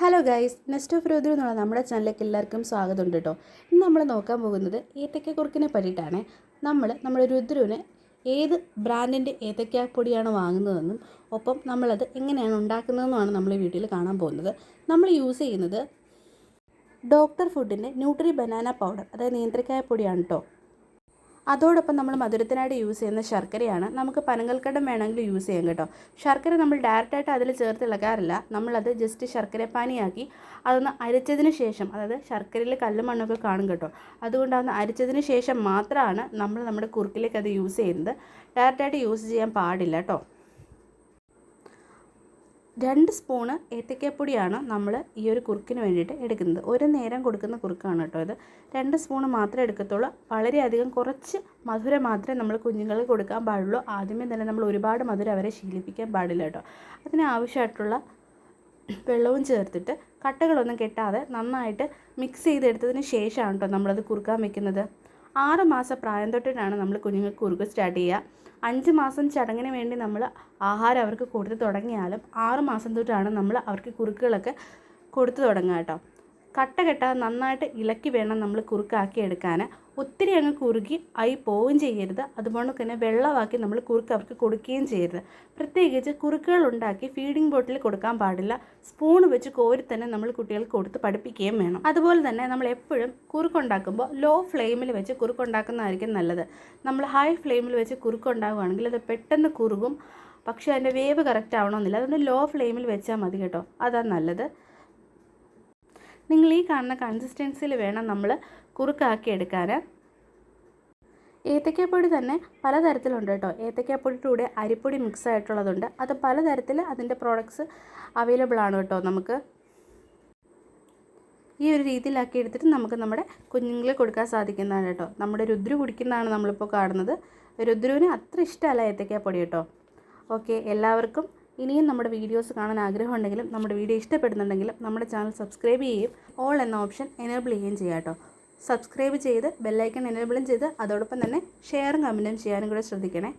Hello guys nest of Rudru എന്നുള്ള നമ്മുടെ ചാനലിലേക്ക് എല്ലാവർക്കും സ്വാഗതമുണ്ട് കേട്ടോ ഇന്ന് നമ്മൾ നോക്കാൻ പോകുന്നത് ഏത്തക്ക കുറുക്കിനെ പറ്റിയിട്ടാണ്. നമ്മൾ നമ്മുടെ രുദ്രുവിന് ഏത് ബ്രാൻഡിന്റെ ഏത്തക്ക പൊടിയാണ് വാങ്ങുന്നതെന്നും ഒപ്പം നമ്മളത് എങ്ങനെയാണ് ഉണ്ടാക്കുന്നതെന്നുമാണ് നമ്മൾ ഈ വീഡിയോയിൽ കാണാൻ പോകുന്നത്. നമ്മൾ യൂസ് ചെയ്യുന്നത് ഡോക്ടർ ഫുഡിന്റെ ന്യൂട്രി ബനാന പൗഡർ അതായത് നേന്ത്രക്കായ പൊടിയാണ് കേട്ടോ അതോടൊപ്പം നമ്മൾ മധുരത്തിനായിട്ട് യൂസ് ചെയ്യുന്ന ശർക്കരയാണ്. നമുക്ക് പനങ്ങൽക്കടം വേണമെങ്കിൽ യൂസ് ചെയ്യാം കേട്ടോ. ശർക്കര നമ്മൾ ഡയറക്റ്റായിട്ട് അതിൽ ചേർത്ത് ഇളകാറില്ല. നമ്മളത് ജസ്റ്റ് ശർക്കരപ്പാനിയാക്കി അതൊന്ന് അരിച്ചതിന് ശേഷം അതായത് ശർക്കരയിൽ കല്ലും മണ്ണൊക്കെ കാണും കേട്ടോ. അതുകൊണ്ട് അതൊന്ന് അരിച്ചതിന് ശേഷം മാത്രമാണ് നമ്മൾ നമ്മുടെ കുറുക്കിലേക്ക് അത് യൂസ് ചെയ്യുന്നത്. ഡയറക്റ്റായിട്ട് യൂസ് ചെയ്യാൻ പാടില്ല കേട്ടോ. രണ്ട് സ്പൂണ് ഏത്തക്കപ്പൊടിയാണ് നമ്മൾ ഈ ഒരു കുറുക്കിന് വേണ്ടിയിട്ട് എടുക്കുന്നത്. ഒരു നേരം കൊടുക്കുന്ന കുറുക്കാണ് കേട്ടോ ഇത്. രണ്ട് സ്പൂണ് മാത്രമേ എടുക്കത്തുള്ളൂ. വളരെയധികം കുറച്ച് മധുരം മാത്രമേ നമ്മൾ കുഞ്ഞുങ്ങൾക്ക് കൊടുക്കാൻ പാടുള്ളൂ. ആദ്യമേ തന്നെ നമ്മൾ ഒരുപാട് മധുരം അവരെ ശീലിപ്പിക്കാൻ പാടില്ല കേട്ടോ. അതിന് ആവശ്യമായിട്ടുള്ള വെള്ളവും ചേർത്തിട്ട് കട്ടകളൊന്നും കെട്ടാതെ നന്നായിട്ട് മിക്സ് ചെയ്തെടുത്തതിന് ശേഷമാണ് കേട്ടോ നമ്മളത് കുറുക്കാൻ വെക്കുന്നത്. ആറ് മാസം പ്രായം തൊട്ടിട്ടാണ് നമ്മൾ കുഞ്ഞുങ്ങൾക്ക് കുറുക്ക് സ്റ്റാർട്ട് ചെയ്യുക. അഞ്ച് മാസം ചടങ്ങിന് വേണ്ടി നമ്മൾ ആഹാരം അവർക്ക് കൊടുത്തു തുടങ്ങിയാലും ആറ് മാസം തൊട്ടാണ് നമ്മൾ അവർക്ക് കുറുക്കുകളൊക്കെ കൊടുത്തു തുടങ്ങുക കേട്ടോ. കട്ട കെട്ടാതെ നന്നായിട്ട് ഇളക്കി വേണം നമ്മൾ കുറുക്കാക്കി എടുക്കാൻ ഒത്തിരി അങ്ങ് കുറുകി ആയി പോവുകയും ചെയ്യരുത്. അതുപോലെ തന്നെ വെള്ളമാക്കി നമ്മൾ കുറുക്ക് അവർക്ക് കൊടുക്കുകയും ചെയ്യരുത്. പ്രത്യേകിച്ച് കുറുക്കുകൾ ഉണ്ടാക്കി ഫീഡിംഗ് ബോട്ടിൽ കൊടുക്കാൻ പാടില്ല. സ്പൂൺ വെച്ച് കോരി തന്നെ നമ്മൾ കുട്ടികൾക്ക് കൊടുത്ത് പഠിപ്പിക്കുകയും വേണം. അതുപോലെ തന്നെ നമ്മൾ എപ്പോഴും കുറുക്കുണ്ടാക്കുമ്പോൾ ലോ ഫ്ലെയിമിൽ വെച്ച് കുറുക്കുണ്ടാക്കുന്നതായിരിക്കും നല്ലത്. നമ്മൾ ഹൈ ഫ്ലെയിമിൽ വെച്ച് കുറുക്കുണ്ടാകുകയാണെങ്കിൽ അത് പെട്ടെന്ന് കുറുകും. പക്ഷേ അതിന്റെ വേവ് കറക്റ്റ് ആവണമെന്നില്ല. അതുകൊണ്ട് ലോ ഫ്ലെയിമിൽ വെച്ചാൽ മതി കേട്ടോ. അതാണ് നല്ലത്. നിങ്ങൾ ഈ കാണുന്ന കൺസിസ്റ്റൻസിയിൽ വേണം നമ്മൾ കുറുക്കാക്കി എടുക്കാൻ ഏത്തക്കാപ്പൊടി തന്നെ പലതരത്തിലുണ്ട് കേട്ടോ. ഏത്തക്കാപ്പൊടിയുടെ കൂടെ അരിപ്പൊടി മിക്സ് ആയിട്ടുള്ളതുണ്ട്. അത് പലതരത്തിൽ അതിന്റെ പ്രോഡക്ട്സ് അവൈലബിൾ ആണ് കേട്ടോ നമുക്ക്. ഈ ഒരു രീതിയിലാക്കി എടുത്തിട്ട് നമുക്ക് നമ്മുടെ കുഞ്ഞുങ്ങളെ കൊടുക്കാൻ സാധിക്കുന്നതാണ് കേട്ടോ. നമ്മുടെ രുദ്രു കുടിക്കുന്നതാണ് നമ്മളിപ്പോൾ കാണുന്നത്. രുദ്രുവിന് അത്ര ഇഷ്ടമല്ല ഏത്തക്കാപ്പൊടി കേട്ടോ. ഓക്കെ എല്ലാവർക്കും ഇനിയും നമ്മുടെ വീഡിയോസ് കാണാൻ ആഗ്രഹമുണ്ടെങ്കിലും നമ്മുടെ വീഡിയോ ഇഷ്ടപ്പെടുന്നുണ്ടെങ്കിലും നമ്മുടെ ചാനൽ സബ്സ്ക്രൈബ് ചെയ്യുകയും ഓൾ എന്ന ഓപ്ഷൻ എനേബിൾ ചെയ്യുകയും ചെയ്യാം കേട്ടോ. സബ്സ്ക്രൈബ് ചെയ്ത് ബെല്ലൈക്കൺ എനേബിളും ചെയ്ത് അതോടൊപ്പം തന്നെ ഷെയറും കമന്റും ചെയ്യാനും കൂടെ ശ്രദ്ധിക്കണേ.